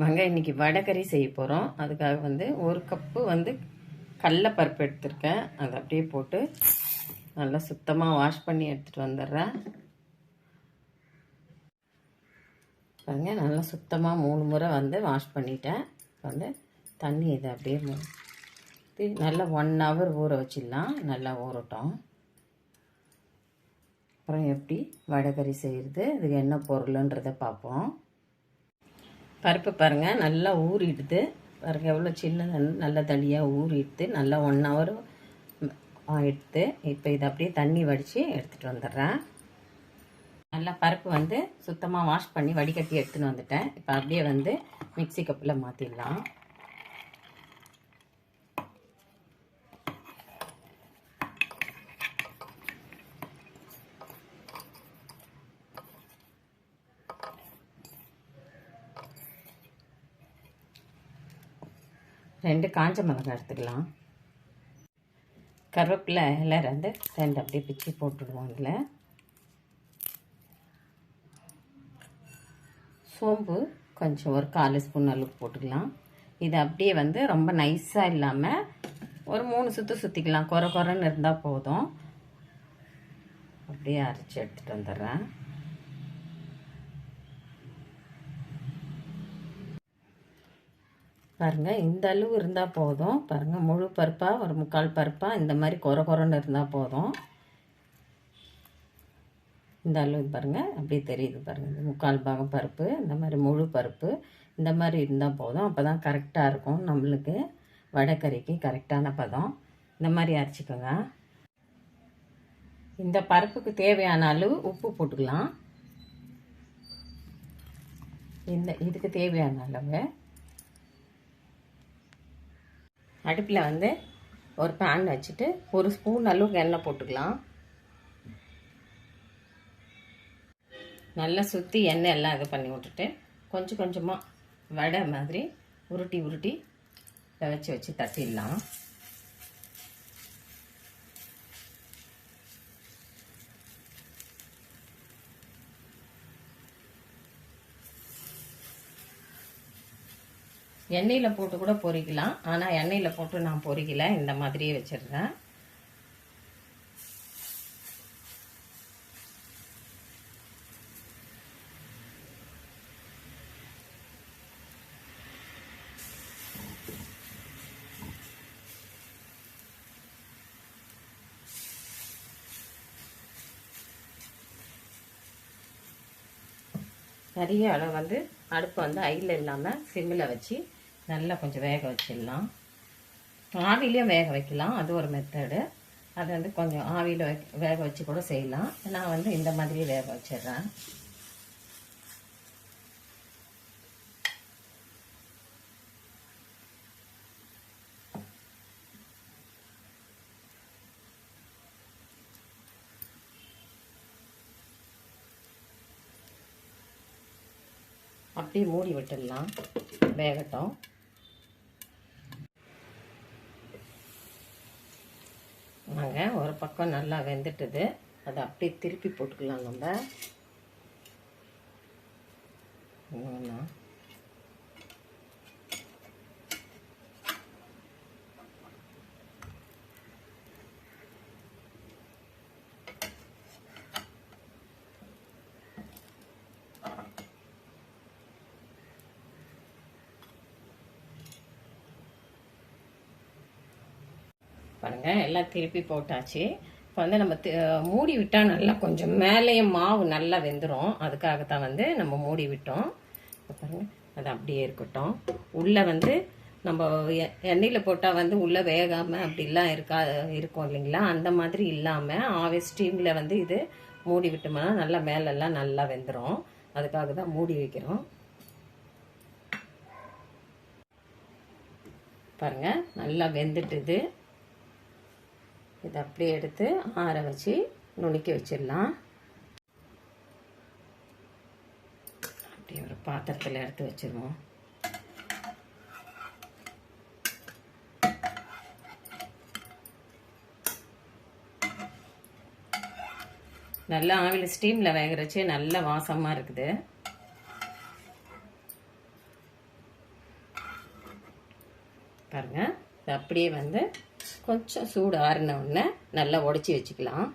வாங்க இன்னைக்கு வடகறி செய்ய போகிறோம் அதுக்காக வந்து ஒரு கப்பு வந்து கடலப்பருப்பு எடுத்திருக்கேன். அதை அப்படியே போட்டு நல்லா சுத்தமாக வாஷ் பண்ணி எடுத்துகிட்டு வந்துடுறேன். பாருங்க நல்லா சுத்தமாக மூணு முறை வந்து வாஷ் பண்ணிட்டேன். வந்து தண்ணி இதை அப்படியே இது நல்லா ஒன் ஹவர் ஊற வச்சிடலாம். நல்லா ஊறட்டும். அப்புறம் எப்படி வடைக்கறி செய்கிறது இதுக்கு என்ன பொருளுன்றதை பார்ப்போம். பருப்பு பாருங்கள் நல்லா ஊறிடுது. பாருங்கள் எவ்வளோ சின்ன நல்ல தனியாக ஊறிடுது. நல்லா ஒன் ஹவர் எடுத்து இப்போ இதை அப்படியே தண்ணி வடித்து எடுத்துகிட்டு வந்துடுறேன். நல்லா பருப்பு வந்து சுத்தமாக வாஷ் பண்ணி வடிகட்டி எடுத்துன்னு வந்துட்டேன். இப்போ அப்படியே வந்து மிக்ஸி கப்பில் மாற்றிடலாம் ரெண்டு காஞ்ச மிளகாய் எடுத்துக்கலாம். கருவேப்பிலை இலை வந்து ரெண்டு அப்படியே பிச்சு போட்டுடுவோம் இதில். சோம்பு கொஞ்சம் ஒரு காலு ஸ்பூன் அளவுக்கு போட்டுக்கலாம். இது அப்படியே வந்து ரொம்ப நைஸாக இல்லாமல் ஒரு மூணு சுற்று சுற்றிக்கலாம் குறை குறைன்னு இருந்தால் போதும். அப்படியே அரைச்சி எடுத்துகிட்டு வந்துடுறேன். பாருங்கள் இந்த அளவு இருந்தால் போதும். பாருங்கள் முழு பருப்பாக ஒரு முக்கால் பருப்பாக இந்த மாதிரி குறை குறைன்னு இருந்தால் போதும். இந்த அளவு பாருங்கள் அப்படியே தெரியுது பாருங்கள் இந்த முக்கால் பாகம் பருப்பு இந்த மாதிரி முழு பருப்பு இந்த மாதிரி இருந்தால் போதும். அப்போ தான் கரெக்டாக இருக்கும் நம்மளுக்கு. வடைக்கறிக்கு கரெக்டான பதம். இந்த மாதிரி அரைச்சிக்கோங்க. இந்த பருப்புக்கு தேவையான அளவு உப்பு போட்டுக்கலாம். இந்த இதுக்கு தேவையான அளவு. அடுப்பில் வந்து ஒரு பேன் வச்சுட்டு ஒரு ஸ்பூன் அளவுக்கு எண்ணெய் போட்டுக்கலாம். நல்லா சுற்றி எண்ணெய் எல்லாம் இது பண்ணி விட்டுட்டு கொஞ்சம் கொஞ்சமாக வடை மாதிரி உருட்டி உருட்டி வச்சு வச்சு தட்டிடலாம். எண்ணெயில் போட்டு கூட பொறிக்கலாம் ஆனால் எண்ணெயில் போட்டு நான் பொறிக்கல இந்த மாதிரியே வச்சிடுறேன். நிறைய அளவு வந்து அடுப்பு வந்து ஐயில் இல்லாமல் சிம்மில் வச்சு நல்லா கொஞ்சம் வேக வச்சிடலாம். ஆவிலையும் வேக வைக்கலாம். அது ஒரு மெத்தடு அது வந்து கொஞ்சம் ஆவியில் வேக வச்சு கூட செய்யலாம். நான் வந்து இந்த மாதிரியே வேக வச்சிடுறேன். அப்படியே மூடி விட்டுடலாம். வேகட்டும். நாங்கள் ஒரு பக்கம் நல்லா வெந்துட்டுது. அதை அப்படியே திருப்பி போட்டுக்கலாம் நம்ம. ஒவ்வொன்றா. பாருங்க எல்லாம் திருப்பி போட்டாச்சு. இப்போ வந்து நம்ம மூடி விட்டால் நல்லா கொஞ்சம் மேலேயே மாவு நல்லா வெந்துடும் அதுக்காக தான் வந்து நம்ம மூடி விட்டோம். பாருங்கள் பாருங்க அது அப்படியே இருக்கட்டும். உள்ளே வந்து நம்ம எ- எண்ணெயில் போட்டால் வந்து உள்ளே வேகாமல் அப்படிலாம் இருக்கா இருக்கும் இல்லைங்களா? அந்த மாதிரி இல்லாமல் ஆவே ஸ்டீமில் வந்து இது மூடி விட்டோம்னா நல்லா மேலெல்லாம் நல்லா வெந்துடும் அதுக்காக தான் மூடி வைக்கிறோம். பாருங்க நல்லா வெந்துட்டுது. இதை அப்படியே எடுத்து ஆற வச்சு நுணுக்கி வச்சிடலாம். அப்படியே ஒரு பாத்திரத்தில் எடுத்து வச்சிருவோம். நல்லா ஆவியில் ஸ்டீமில் வேகிறச்சே நல்ல வாசமாக இருக்குது. பாருங்க இது அப்படியே வந்து கொஞ்சம் சூடு ஆறின உடனே நல்லா உடச்சி வச்சுக்கலாம்.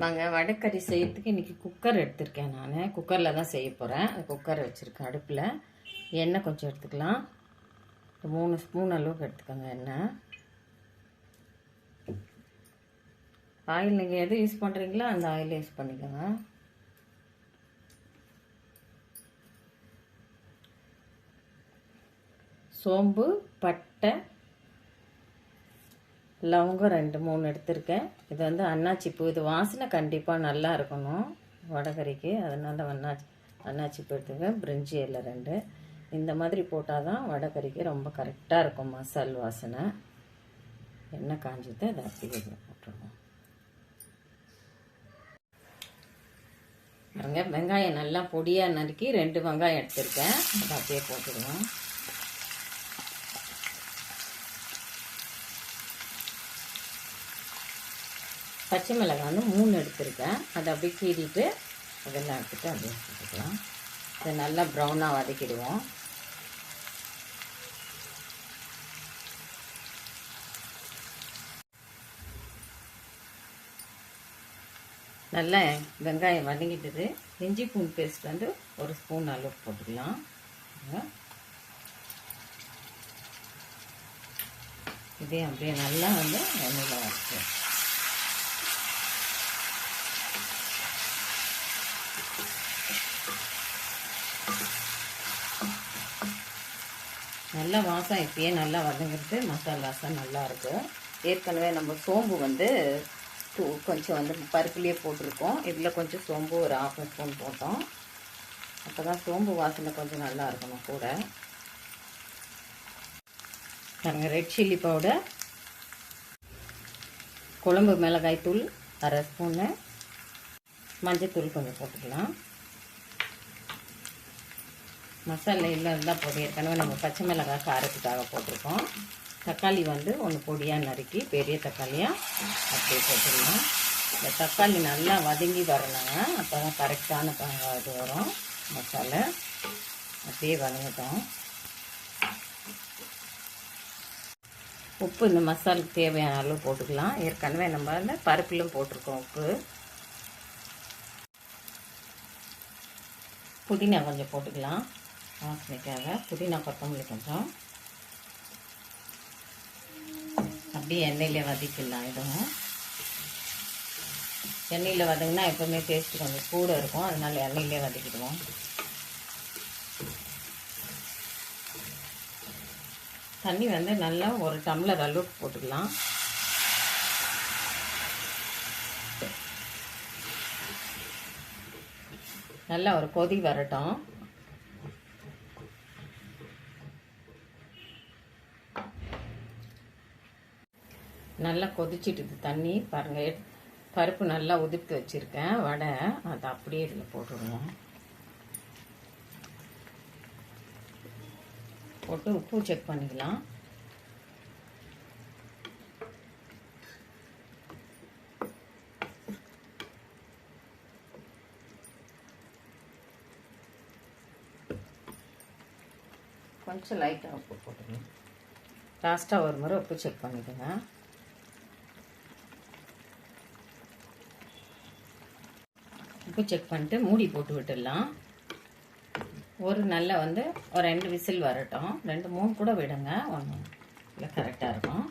வாங்க வடைக்கறி செய்யறதுக்கு இன்றைக்கி குக்கர் எடுத்திருக்கேன் நான். குக்கரில் தான் செய்ய போகிறேன் குக்கர் வச்சுருக்கேன் அடுப்பில் எண்ணெய் கொஞ்சம் எடுத்துக்கலாம். மூணு ஸ்பூன் அளவுக்கு எடுத்துக்கோங்க எண்ணெய். ஆயில் நீங்கள் எது யூஸ் பண்ணுறீங்களோ அந்த ஆயில் யூஸ் பண்ணிக்கோங்க. சோம்பு பட்டை லவங்கம் ரெண்டு மூணு எடுத்திருக்கேன். இது வந்து அன்னாச்சிப்பூ இது வாசனை கண்டிப்பாக நல்லா இருக்கணும் வடகறிக்கு. அதனால் அன்னாச்சி அன்னாச்சிப்பூ எடுத்துக்கேன் பிரிஞ்சி இலை ரெண்டு. இந்த மாதிரி போட்டால் தான் வடகறிக்கு ரொம்ப கரெக்டாக இருக்கும் மசால் வாசனை. எண்ணெய் காஞ்சது அதை அப்படியே போட்டுருவோம். பாருங்க வெங்காயம் நல்லா பொடியாக நறுக்கி ரெண்டு வெங்காயம் எடுத்திருக்கேன். அதை அப்படியே போட்டுடுவோம். பச்சை மிளகாய் வந்து மூணு எடுத்திருக்கேன். அதை அப்படியே கீறிட்டு அதெல்லாம் எடுத்துட்டு அப்படியே போட்டுக்கலாம். இதை நல்லா ப்ரௌனாக வதக்கிடுவோம். நல்லா வெங்காயம் வதங்கிட்டது. இஞ்சி பூண்டு பேஸ்ட் வந்து ஒரு ஸ்பூன் அளவுக்கு போட்டுக்கலாம். இதே அப்படியே நல்லா வந்து எண்ணெயில் வச்சு நல்லா வாசம் இப்பயே நல்லா வதங்கிறது மசாலா வாசம் நல்லா ஏற்கனவே நம்ம சோம்பு வந்து கொஞ்சம் வந்து பருப்புலேயே போட்டிருக்கோம். இதில் கொஞ்சம் சோம்பு ஒரு ஆஃப் ஸ்பூன் போட்டோம். அப்போ தான் சோம்பு வாசனை கொஞ்சம் நல்லா இருக்கணும் கூட. நாங்கள் ரெட் சில்லி பவுடர் குழம்பு மிளகாய் தூள் அரை ஸ்பூனு மஞ்சத்தூள் கொஞ்சம் போட்டுக்கலாம். மசாலா இல்லை இருந்தால் போதும் ஏற்கனவே நம்ம பச்சை மிளகாய் காரத்துக்காக போட்டிருக்கோம். தக்காளி வந்து ஒன்று பொடியாக நறுக்கி பெரிய தக்காளியாக அப்படியே போட்டுடலாம். இந்த தக்காளி நல்லா வதங்கி வரணுங்க. அப்போ தான் கரெக்டான இது வரும் மசாலா. அப்படியே வதங்கட்டும். உப்பு இந்த மசாலுக்கு தேவையான அளவு போட்டுக்கலாம். ஏற்கனவே நம்ம பருப்பிலும் போட்டிருக்கோம் உப்பு. புதினா கொஞ்சம் போட்டுக்கலாம். வாசனைக்காக புதினா கொத்தமல்லி கொஞ்சம். அப்படியே எண்ணெயில் வதக்கிடலாம். இதுவும் எண்ணெயில் வதங்கினா எப்போவுமே டேஸ்ட் கொஞ்சம் கூட இருக்கும். அதனால் எண்ணெயிலே வதக்கிடுவோம். தண்ணி வந்து நல்லா ஒரு டம்ளர் அளவுக்கு போட்டுக்கலாம். நல்லா ஒரு கொதி வரட்டும் நல்லா கொதிச்சிட்டுது தண்ணி பாருங்க. பருப்பு நல்லா உதிர்த்து வச்சுருக்கேன். வடை அதை அப்படியே இதில் போட்டுடுவோம் போட்டு உப்பு செக் பண்ணிக்கலாம். கொஞ்சம் லைட்டாக உப்பு போட்டுக்கலாம் லாஸ்ட்டாக ஒரு முறை உப்பு செக் பண்ணிக்கோங்க. உப்பு செக் பண்ணிட்டு மூடி போட்டு விட்டுடலாம். ஒரு நல்ல வந்து ஒரு ரெண்டு விசில் வரட்டும். ரெண்டு மூணு கூட விடுங்க. ஒன்று இல்லை கரெக்டாக இருக்கும்.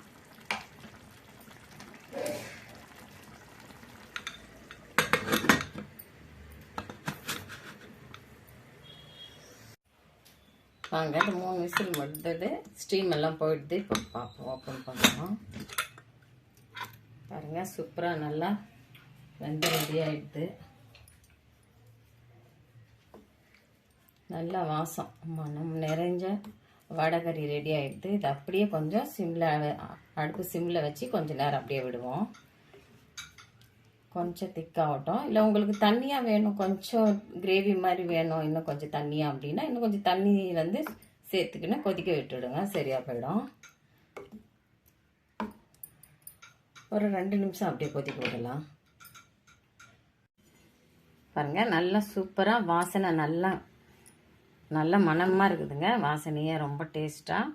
வாங்க இந்த மூணு விசில் முடிந்தது ஸ்டீம் எல்லாம் போயிடுது. இப்போ பார்ப்போம் ஓப்பன் பண்ணுவோம் பாருங்கள் சூப்பராக நல்லா வெந்து ரெடி ஆகிடுது நல்லா வாசம். மனம் நிறைஞ்ச வடகறி ரெடி ஆகிடுது இது அப்படியே கொஞ்சம் சிம்மில் அடுப்பு சிம்மில் வச்சு கொஞ்சம் நேரம் அப்படியே விடுவோம். கொஞ்சம் திக்காகட்டும். இல்லை உங்களுக்கு தண்ணியாக வேணும். கொஞ்சம் கிரேவி மாதிரி வேணும். இன்னும் கொஞ்சம் தண்ணியாக அப்படின்னா இன்னும் கொஞ்சம் தண்ணி வந்து சேர்த்துக்கின்னு கொதிக்க விட்டுவிடுங்க சரியாக போயிடும். ஒரு ரெண்டு நிமிஷம் அப்படியே கொதிக்க விடலாம். பாருங்கள் நல்லா சூப்பராக வாசனை நல்லா நல்ல மணமாக இருக்குதுங்க. வாசனையே ரொம்ப டேஸ்ட்டாக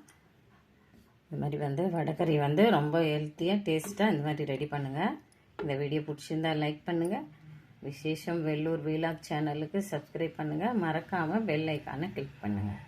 இந்த மாதிரி வந்து வடைக்கறி வந்து ரொம்ப ஹெல்த்தியாக டேஸ்ட்டாக இந்த மாதிரி ரெடி பண்ணுங்கள் இந்த வீடியோ பிடிச்சிருந்தா லைக் பண்ணுங்கள் விசேஷம் வெள்ளூர் வீலாக் சேனலுக்கு சப்ஸ்கிரைப் பண்ணுங்கள் மறக்காமல் பெல் ஐக்கானை கிளிக் பண்ணுங்கள்